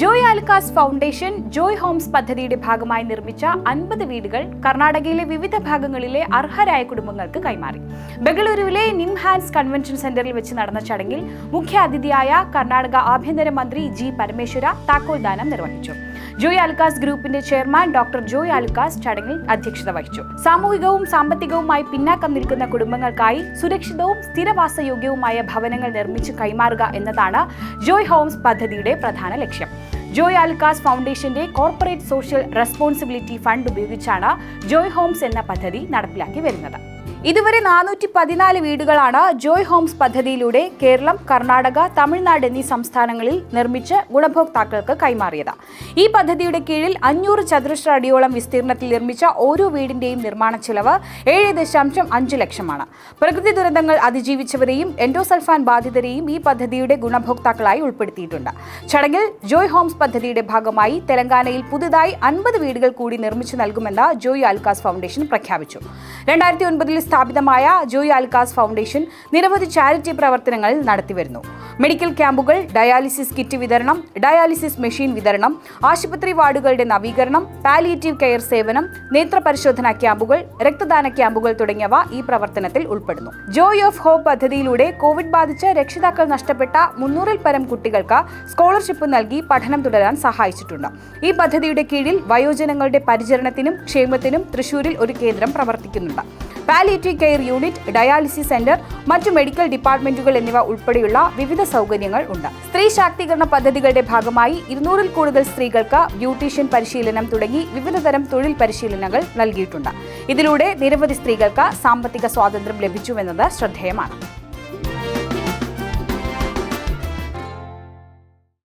Joy Alukkas foundation Joy homes പദ്ധതിയുടെ ഭാഗമായി നിർമ്മിച്ച അൻപത് വീടുകൾ കർണാടകയിലെ വിവിധ ഭാഗങ്ങളിലെ അർഹരായ കുടുംബങ്ങൾക്ക് കൈമാറി. ബംഗളൂരുവിലെ നിംഹാൻസ് കൺവെൻഷൻ സെന്ററിൽ വെച്ച് നടന്ന ചടങ്ങിൽ മുഖ്യ അതിഥിയായ കർണാടക ആഭ്യന്തരമന്ത്രി ജി പരമേശ്വര താക്കോൽ ദാനം നിർവഹിച്ചു. ജോയ് ആൽക്കാസ് ഗ്രൂപ്പിന്റെ ചെയർമാൻ ഡോക്ടർ ജോയ് ആൽക്കാസ് ചടങ്ങിൽ അധ്യക്ഷത വഹിച്ചു. സാമൂഹികവും സാമ്പത്തികവുമായി പിന്നാക്കം നിൽക്കുന്ന കുടുംബങ്ങൾക്കായി സുരക്ഷിതവും സ്ഥിരവാസയോഗ്യവുമായ ഭവനങ്ങൾ നിർമ്മിച്ച് കൈമാറുക എന്നതാണ് ജോയ് ഹോംസ് പദ്ധതിയുടെ പ്രധാന ലക്ഷ്യം. ജോയ് ആൽക്കാസ് ഫൗണ്ടേഷന്റെ കോർപ്പറേറ്റ് സോഷ്യൽ റെസ്പോൺസിബിലിറ്റി ഫണ്ട് ഉപയോഗിച്ചാണ് ജോയ് ഹോംസ് എന്ന പദ്ധതി നടപ്പിലാക്കി വരുന്നത്. ഇതുവരെ നാനൂറ്റി പതിനാല് വീടുകളാണ് ജോയ് ഹോംസ് പദ്ധതിയിലൂടെ കേരളം കർണാടക തമിഴ്നാട് എന്നീ സംസ്ഥാനങ്ങളിൽ നിർമ്മിച്ച് ഗുണഭോക്താക്കൾക്ക് കൈമാറിയത്. ഈ പദ്ധതിയുടെ കീഴിൽ അഞ്ഞൂറ് ചതുരശ്ര അടിയോളം വിസ്തീർണത്തിൽ നിർമ്മിച്ച ഓരോ വീടിന്റെയും നിർമ്മാണ ചെലവ് ഏഴ് ദശാംശം അഞ്ച് ലക്ഷമാണ്. പ്രകൃതി ദുരന്തങ്ങൾ അതിജീവിച്ചവരെയും എൻഡോസൾഫാൻ ബാധിതരെയും ഈ പദ്ധതിയുടെ ഗുണഭോക്താക്കളായി ഉൾപ്പെടുത്തിയിട്ടുണ്ട്. ചടങ്ങിൽ ജോയ് ഹോംസ് പദ്ധതിയുടെ ഭാഗമായി തെലങ്കാനയിൽ പുതുതായി അൻപത് വീടുകൾ കൂടി നിർമ്മിച്ചു നൽകുമെന്ന് ജോയ് ആൽക്കാസ് ഫൗണ്ടേഷൻ പ്രഖ്യാപിച്ചു. രണ്ടായിരത്തി ഒൻപതിൽ സ്ഥാപിതമായ ജോയ് ആൽക്കാസ് ഫൗണ്ടേഷൻ നിരവധി ചാരിറ്റി പ്രവർത്തനങ്ങൾ നടത്തിവരുന്നു. മെഡിക്കൽ ക്യാമ്പുകൾ ഡയാലിസിസ് കിറ്റ് വിതരണം ഡയാലിസിസ് മെഷീൻ വിതരണം ആശുപത്രി വാർഡുകളുടെ നവീകരണം പാലിയേറ്റീവ് കെയർ സേവനം നേത്ര പരിശോധനാ ക്യാമ്പുകൾ രക്തദാന ക്യാമ്പുകൾ തുടങ്ങിയവ ഈ പ്രവർത്തനത്തിൽ ഉൾപ്പെടുന്നു. ജോയ് ഓഫ് ഹോപ്പ് പദ്ധതിയിലൂടെ കോവിഡ് ബാധിച്ച് രക്ഷിതാക്കൾ നഷ്ടപ്പെട്ട മുന്നൂറിൽ പരം കുട്ടികൾക്ക് സ്കോളർഷിപ്പ് നൽകി പഠനം തുടരാൻ സഹായിച്ചിട്ടുണ്ട്. ഈ പദ്ധതിയുടെ കീഴിൽ വയോജനങ്ങളുടെ പരിചരണത്തിനും ക്ഷേമത്തിനും തൃശൂരിൽ ഒരു കേന്ദ്രം പ്രവർത്തിക്കുന്നുണ്ട്. Palliative care unit dialysis centre മറ്റു മെഡിക്കൽ ഡിപ്പാർട്ട്മെന്റുകൾ എന്നിവ ഉൾപ്പെടെയുള്ള വിവിധ സൗകര്യങ്ങൾ ഉണ്ട്. സ്ത്രീ ശാക്തീകരണ പദ്ധതികളുടെ ഭാഗമായി ഇരുന്നൂറിൽ കൂടുതൽ സ്ത്രീകൾക്ക് ബ്യൂട്ടീഷ്യൻ പരിശീലനം തുടങ്ങി വിവിധതരം തൊഴിൽ പരിശീലനങ്ങൾ നൽകിയിട്ടുണ്ട്. ഇതിലൂടെ നിരവധി സ്ത്രീകൾക്ക് സാമ്പത്തിക സ്വാതന്ത്ര്യം ലഭിച്ചുവെന്നത് ശ്രദ്ധേയമാണ്.